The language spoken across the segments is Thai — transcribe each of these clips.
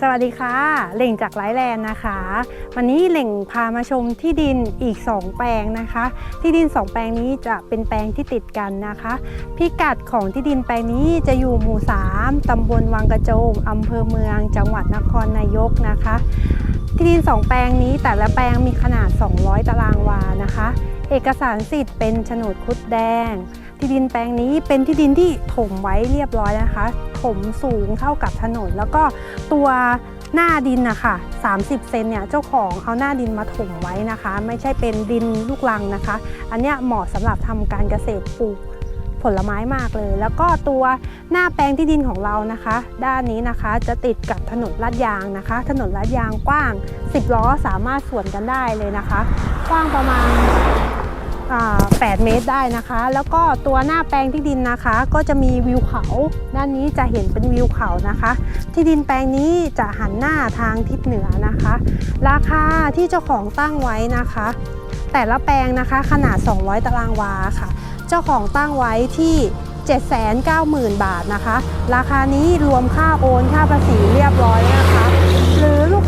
สวัสดีค่ะเหล่งจากไลฟ์แลนด์นะคะ วันนี้เหล่งพามาชมที่ดินอีก 2 แปลงนะคะ ที่ดิน 2 แปลงนี้จะเป็นแปลงที่ติดกันนะคะ พิกัดของที่ดินแปลงนี้จะอยู่หมู่ 3ตำบลวังกระโจมอำเภอเมือง จังหวัดนครนายกนะคะ ที่ดิน 2 แปลงนี้แต่ละแปลงมีขนาด 200 ตารางวานะคะ เอกสารสิทธิ์เป็นโฉนดคุดแดง ที่ดินแปลงนี้เป็นที่ดินที่ถมไว้เรียบร้อยนะคะ ถมสูงเท่ากับถนน แล้วก็ตัวหน้าดินนะคะ30 เซนเนี่ยเจ้าของเอาหน้าดินมาถมไว้นะคะ ไม่ใช่เป็นดินลูกรังนะคะ อันเนี้ยเหมาะสำหรับทำการเกษตรปลูกผลไม้มากเลย แล้วก็ตัวหน้าแปลงที่ดินของเรานะคะ ด้านนี้นะคะจะติดกับถนนลาดยางนะคะ ถนนลาดยางกว้าง 10 ล้อสามารถสวนกันได้เลยนะคะ กว้างประมาณ 8 เมตรได้นะคะ แล้วก็ตัวหน้าแปลงที่ดินนะคะ ก็จะมีวิวเขา ด้านนี้จะเห็นเป็นวิวเขานะคะ ที่ดินแปลงนี้จะหันหน้าทางทิศเหนือนะคะ ราคาที่เจ้าของตั้งไว้นะคะ แต่ละแปลงนะคะขนาด 200 ตารางวาค่ะ เจ้าของตั้งไว้ที่790,000 บาทนะคะ ราคานี้รวมค่าโอนค่าภาษีเรียบร้อยนะคะ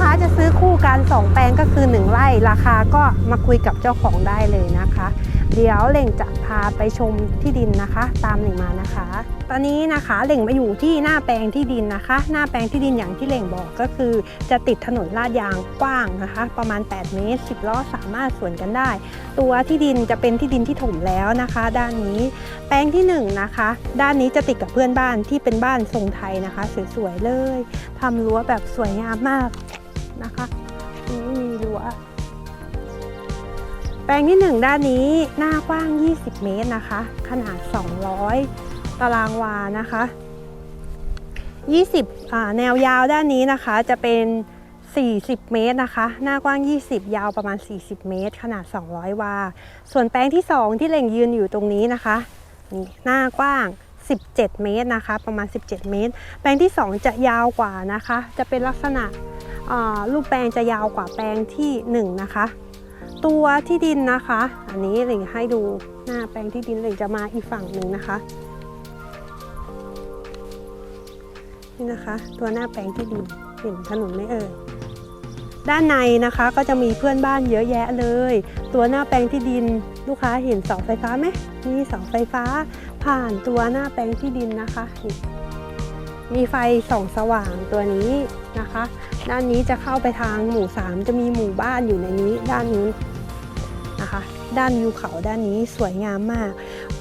ค้าจะซื้อคู่กัน2แปลงก็คือ 1 ไร่ราคาก็มาคุยกับเจ้าของได้เลยนะคะ เดี๋ยวเหล่งจะพาไปชมที่ดินนะคะ ตามเหล่งมานะคะ ตอนนี้นะคะเหล่งมาอยู่ที่หน้าแปลงที่ดินนะคะ หน้าแปลงที่ดินอย่างที่เหล่งบอกก็คือ จะติดถนนลาดยางกว้างนะคะ ประมาณ 8 เมตร 10 ล้อสามารถสวนกันได้ ตัวที่ดินจะเป็นที่ดินที่ถมแล้วนะคะ ด้านนี้ แปลงที่1นงนะคะ ด้านนี้จะติดกับเพื่อนบ้านที่เป็นบ้านทรงไทยนะคะสวยๆเลยทำรั้วแบบสวยงามมาก นะคะ นี่มีรั้วแปลงที่ 1 ด้านนี้หน้ากว้าง 20 เมตรนะคะ ขนาด 200 ตารางวานะคะ 20อ่าแนวยาวด้านนี้นะคะจะเป็น 40 เมตรนะคะ หน้ากว้าง 20 ยาวประมาณ 40 เมตร ขนาด 200 วา ส่วนแปลงที่ 2 ที่เล่งยืนอยู่ตรงนี้นะคะนี่หน้ากว้าง 17 เมตรนะคะ ประมาณ 17 เมตร แปลงที่ 2 จะยาวกว่านะคะ จะเป็นลักษณะ อ่ารูปแปลงจะยาวกว่าแปลงทีหนึ่1นะคะ ตัวที่ดินนะคะ อันนี้หล่งให้ดูหน้าแปลงที่ดินหล่งจะมาอีกฝั่งหนึ่งนะคะนี่นะคะ ตัวหน้าแปลงที่ดินเห็นถนนไหมเอ่ยด้านในนะคะก็จะมีเพื่อนบ้านเยอะแยะเลย ตัวหน้าแปลงที่ดินลูกค้าเห็นเสาไฟฟ้าไหมมีเสาไฟฟ้าผ่านตัวหน้าแปลงที่ดินนะคะ มีไฟส่องสว่างตัวนี้นะคะ ด้านนี้จะเข้าไปทางหมู่ 3 จะมีหมู่บ้านอยู่ในนี้ด้านนี้นะคะ ด้านวิวเขาด้านนี้สวยงามมาก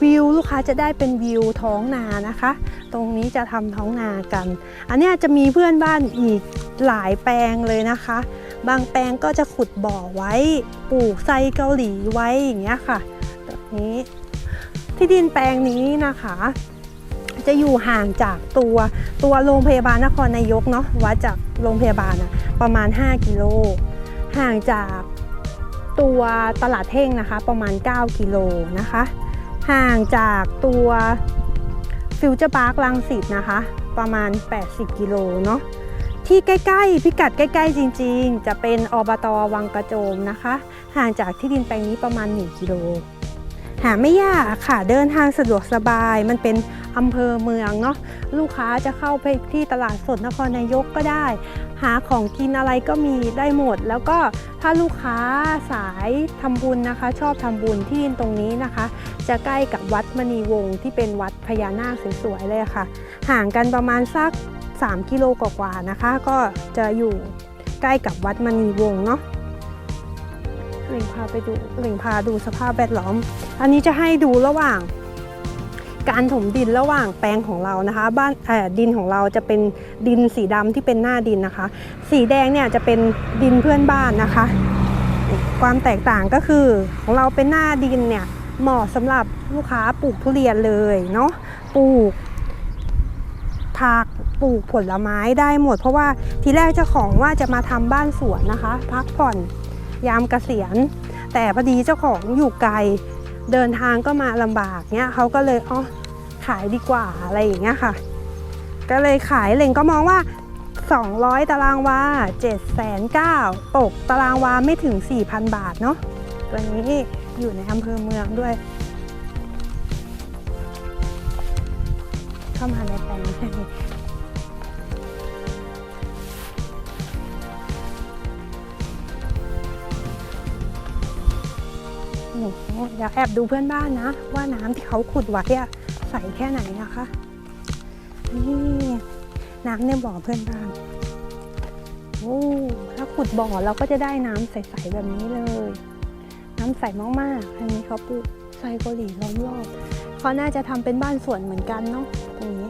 วิวลูกค้าจะได้เป็นวิวท้องนานะคะ ตรงนี้จะทำท้องนากัน อันนี้จะมีเพื่อนบ้านอีกหลายแปลงเลยนะคะ บางแปลงก็จะขุดบ่อไว้ปลูกไซเกาหลีไว้อย่างเงี้ยค่ะแบบนี้ที่ดินแปลงนี้นะคะ จะอยู่ห่างจากตัวตัวโรงพยาบาลนครนายกเนาะวัดจากโรงพยาบาลอะประมาณ 5 กิโล ห่างจากตัวตลาดเท่งนะคะประมาณ 9 กิโลนะคะ ห่างจากตัวฟิวเจอร์พาร์คลังสิตนะคะ ประมาณ 80 กิโลเนาะที่ใกล้ ๆ พิกัดใกล้ ๆ จริง ๆ จะเป็นอบตวังกระโจมนะคะ ห่างจากที่ดินแปลงนี้ประมาณ 1 กิโล หาไม่ยากค่ะ เดินทางสะดวกสบาย มันเป็นอำเภอเมืองเนาะ ลูกค้าจะเข้าไปที่ตลาดสดนครนายกก็ได้ หาของกินอะไรก็มีได้หมด แล้วก็ถ้าลูกค้าสายทำบุญนะคะ ชอบทำบุญที่ตรงนี้นะคะ จะใกล้กับวัดมณีวงศ์ที่เป็นวัดพญานาคสวยๆเลยค่ะ ห่างกันประมาณสัก 3 กิโลกว่าๆนะคะ ก็จะอยู่ใกล้กับวัดมณีวงศ์เนาะเหล่งพาไปดูเหล่งพาดูสภาพแวดล้อม อันนี้จะให้ดูระหว่างการถมดินระหว่างแปลงของเรานะคะ บ้านดินของเราจะเป็นดินสีดำที่เป็นหน้าดินนะคะ สีแดงเนี่ยจะเป็นดินเพื่อนบ้านนะคะ ความแตกต่างก็คือของเราเป็นหน้าดินเนี่ยเหมาะสำหรับลูกค้าปลูกทุเรียนเลยเนาะปลูกผักปลูกผลไม้ได้หมด เพราะว่าทีแรกเจ้าของว่าจะมาทำบ้านสวนนะคะ พักผ่อนยามเกษียณ แต่พอดีเจ้าของอยู่ไกล เดินทางก็มาลำบากเนี้ยเขาก็เลยอ๋อขายดีกว่าอะไรอย่างเงี้ยค่ะ ก็เลยขายเล่งก็มองว่า 200 ตารางวา7 9 0 0ตกตารางวาไม่ถึง 4,000 บาทเนาะตัวนี้อยู่ในอำเภอเมืองด้วย เข้ามาในแปลง เดี๋ยวแอบดูเพื่อนบ้านนะ ว่าน้ำที่เขาขุดไว้อะใสแค่ไหนนะคะ นี่น้ำในบ่อเพื่อนบ้าน โอ้ถ้าขุดบ่อเราก็จะได้น้ำใสๆแบบนี้เลย น้ำใสมากๆอันนี้เขาปลูกไซโกลีล้อมรอบเขาน่าจะทำเป็นบ้านสวนเหมือนกันเนาะตรงนี้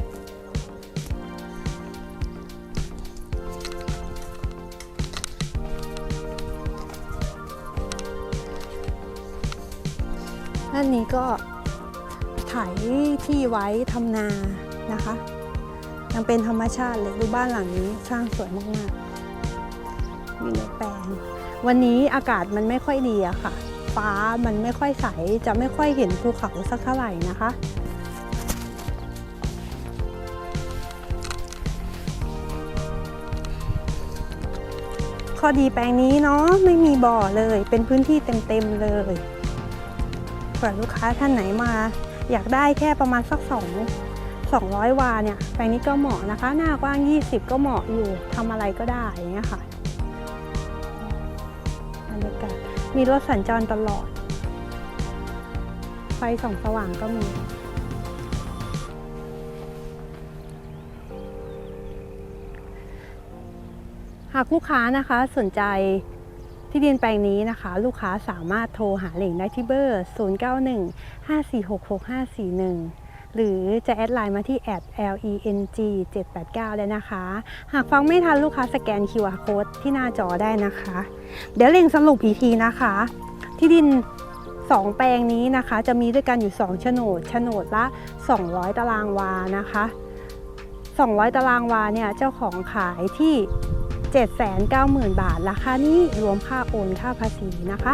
ด้านนี้ก็ไถที่ไว้ทำนานะคะ ยังเป็นธรรมชาติเลยดูบ้านหลังนี้สร้างสวยมากๆมีเนื้อแปลง วันนี้อากาศมันไม่ค่อยดีอะค่ะ ฟ้ามันไม่ค่อยใสจะไม่ค่อยเห็นภูเขาสักเท่าไหร่นะคะข้อดีแปลงนี้เนาะไม่มีบ่อเลยเป็นพื้นที่เต็มๆเลย เผื่อลูกค้าท่านไหนมา อยากได้แค่ประมาณสักสอง200 วาเนี่ยแปลงนี้ก็เหมาะนะคะ หน้ากว้าง 20 ก็เหมาะอยู่ทำอะไรก็ได้อย่างเงี้ยค่ะบรรยากาศมีรถสัญจรตลอด ไฟส่องสว่างก็มี หากลูกค้านะคะสนใจ ที่ดินแปลงนี้นะคะ ลูกค้าสามารถโทรหาเหล่งได้ที่เบอร์ 0915466541หรือจะแอดไลน์มาที่ @leng 789ได้นะคะ หากฟังไม่ทันลูกค้าสแกน QR code ที่หน้าจอได้นะคะ เดี๋ยวเล่งสรุปอีกทีนะคะ ที่ดิน 2 แปลงนี้นะคะ จะมีด้วยกันอยู่ 2 โฉนด โฉนดละ 200 ตารางวานะคะ 200 ตารางวาเนี่ย เจ้าของขายที่ 790,000 บาท ราคานี้รวมค่าโอนค่าภาษีนะคะ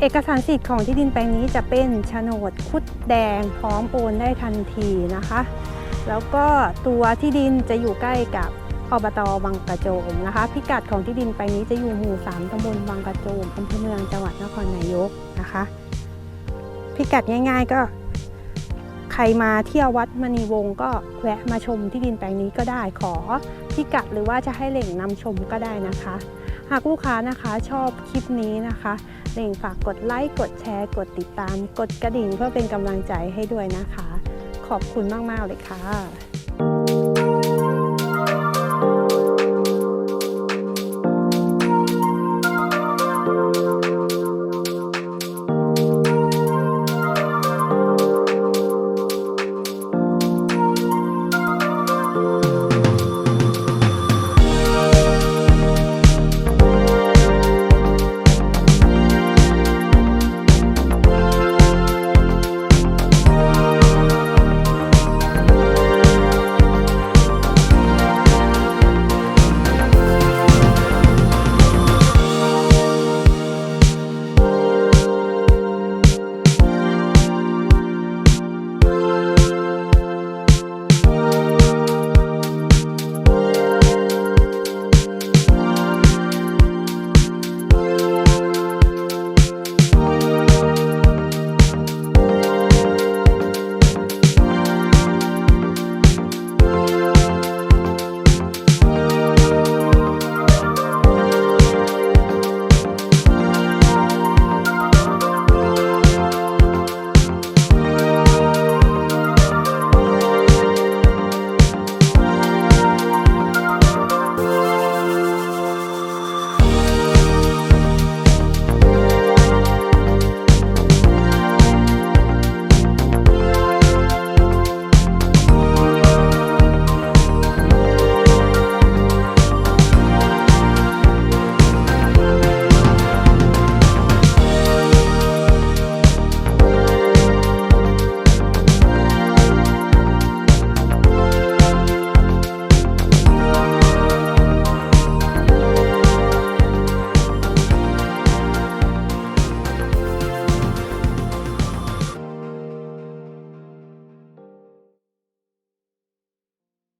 เอกสารสิทธิ์ของที่ดินแปลงนี้จะเป็นโฉนดคุดแดงพร้อมโอนได้ทันทีนะคะ แล้วก็ตัวที่ดินจะอยู่ใกล้กับอบตบางกระโจมนะคะ พิกัดของที่ดินแปลงนี้จะอยู่หมู่ 3ตำบลบางกระโจมอำเภอเมืองจังหวัดนครนายกนะคะ พิกัดง่าย ๆก็ใครมาเที่ยววัดมณีวงศ์ก็แวะมาชมที่ดินแปลงนี้ก็ได้ขอ พิกัดหรือว่าจะให้เหล่งนำชมก็ได้นะคะ หากลูกค้านะคะชอบคลิปนี้นะคะ เหล่งฝากกดไลค์กดแชร์ กดติดตาม กดกระดิ่งเพื่อเป็นกำลังใจให้ด้วยนะคะ ขอบคุณมาก ๆ เลยค่ะ